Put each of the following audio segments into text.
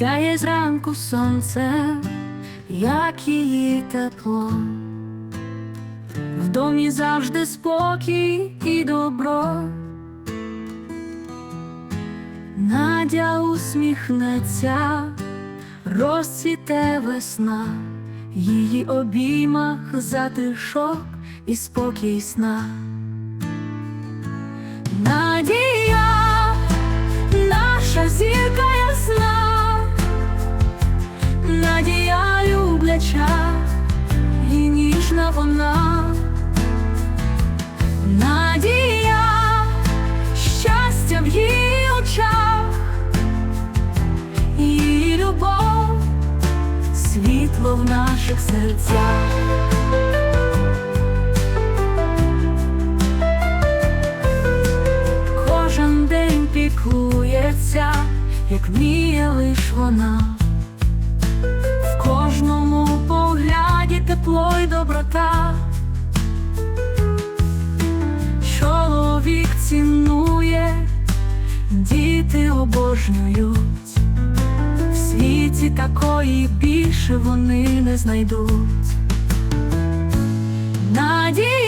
сяє зранку сонце, як її тепло. В домі завжди спокій і добро. Надя усміхнеться, розцвіте весна, її обіймах затишок і спокій сна. Вона. Надія, щастя в її очах, її любов, світло в наших серцях. Кожен день піклується, як вміє лиш вона. Обожнюють. В світі такої більше вони не знайдуть. Надія,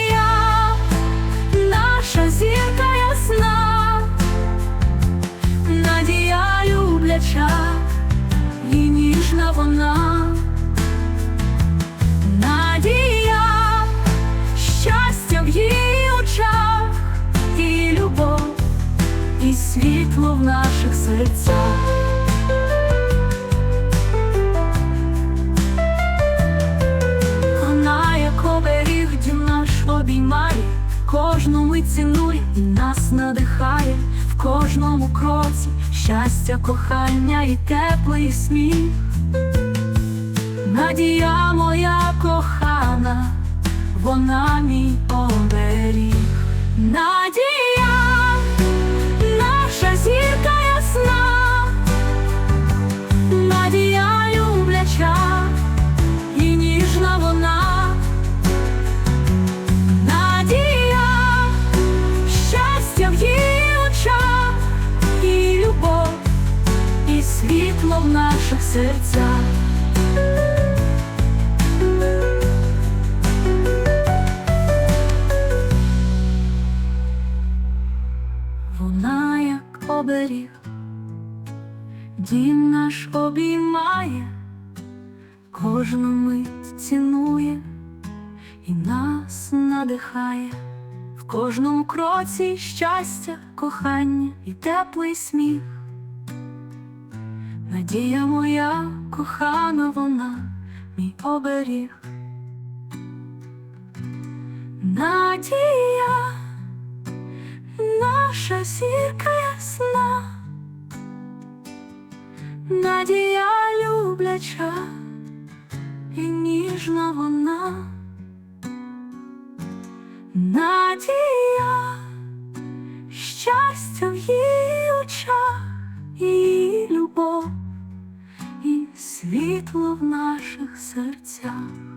наших серцях. Вона, як оберіг, наш обіймає, кожну мить цінує і нас надихає в кожному кроці щастя, кохання і теплий сміх. Надія моя кохана, вона мій оберіг. Надія, наших серцях. Вона як оберіг, дім наш обіймає, кожну мить цінує і нас надихає в кожному кроці щастя, кохання і теплий сміх. Надія моя кохана вона, мій оберіг. Надія, наша зірка ясна, Надія любляча і ніжна вона. Надія, щастя в її очах, світло в наших серцях.